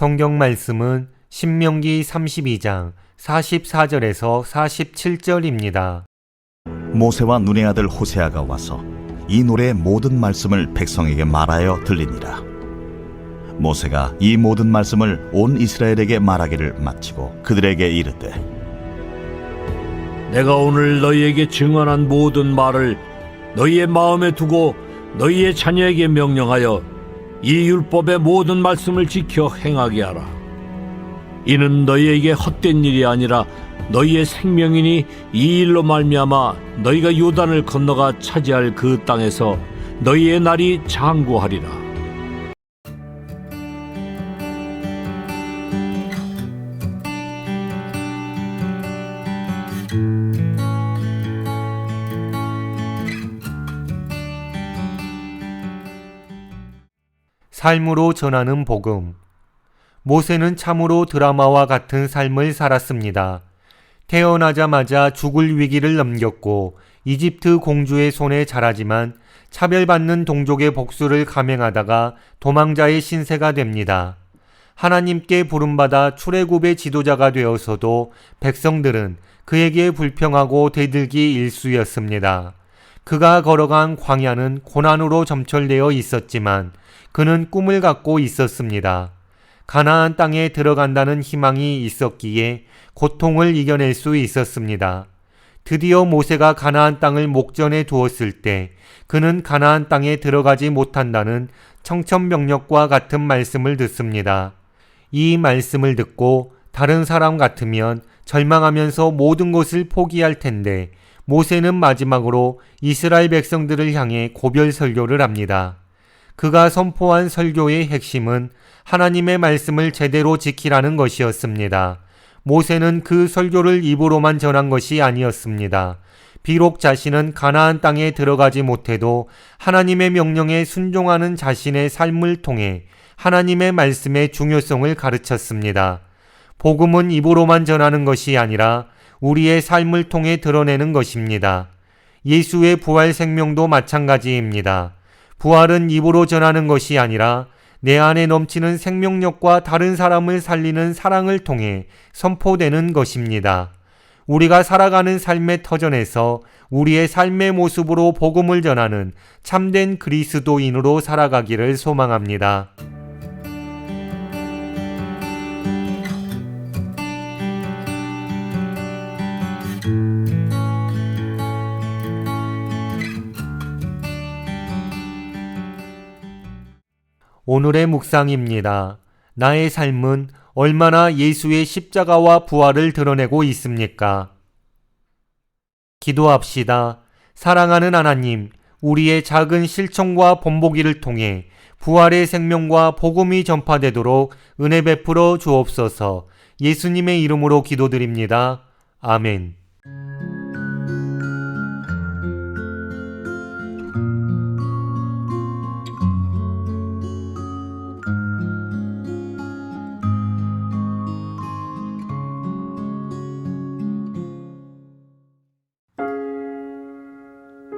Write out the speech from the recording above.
성경 말씀은 신명기 32장 44절에서 47절입니다. 모세와 눈의 아들 호세아가 와서 이 노래의 모든 말씀을 백성에게 말하여 들리니라. 모세가 이 모든 말씀을 온 이스라엘에게 말하기를 마치고 그들에게 이르되 내가 오늘 너희에게 증언한 모든 말을 너희의 마음에 두고 너희의 자녀에게 명령하여 이 율법의 모든 말씀을 지켜 행하게 하라. 이는 너희에게 헛된 일이 아니라 너희의 생명이니 이 일로 말미암아 너희가 요단을 건너가 차지할 그 땅에서 너희의 날이 장구하리라. 삶으로 전하는 복음. 모세는 참으로 드라마와 같은 삶을 살았습니다. 태어나자마자 죽을 위기를 넘겼고 이집트 공주의 손에 자라지만 차별받는 동족의 복수를 감행하다가 도망자의 신세가 됩니다. 하나님께 부름받아 출애굽의 지도자가 되어서도 백성들은 그에게 불평하고 대들기 일쑤였습니다. 그가 걸어간 광야는 고난으로 점철되어 있었지만 그는 꿈을 갖고 있었습니다. 가나안 땅에 들어간다는 희망이 있었기에 고통을 이겨낼 수 있었습니다. 드디어 모세가 가나안 땅을 목전에 두었을 때 그는 가나안 땅에 들어가지 못한다는 청천벽력과 같은 말씀을 듣습니다. 이 말씀을 듣고 다른 사람 같으면 절망하면서 모든 것을 포기할 텐데 모세는 마지막으로 이스라엘 백성들을 향해 고별 설교를 합니다. 그가 선포한 설교의 핵심은 하나님의 말씀을 제대로 지키라는 것이었습니다. 모세는 그 설교를 입으로만 전한 것이 아니었습니다. 비록 자신은 가나안 땅에 들어가지 못해도 하나님의 명령에 순종하는 자신의 삶을 통해 하나님의 말씀의 중요성을 가르쳤습니다. 복음은 입으로만 전하는 것이 아니라 우리의 삶을 통해 드러내는 것입니다. 예수의 부활 생명도 마찬가지입니다. 부활은 입으로 전하는 것이 아니라 내 안에 넘치는 생명력과 다른 사람을 살리는 사랑을 통해 선포되는 것입니다. 우리가 살아가는 삶의 터전에서 우리의 삶의 모습으로 복음을 전하는 참된 그리스도인으로 살아가기를 소망합니다. 오늘의 묵상입니다. 나의 삶은 얼마나 예수의 십자가와 부활을 드러내고 있습니까? 기도합시다. 사랑하는 하나님, 우리의 작은 실천과 본보기를 통해 부활의 생명과 복음이 전파되도록 은혜 베풀어 주옵소서 예수님의 이름으로 기도드립니다. 아멘.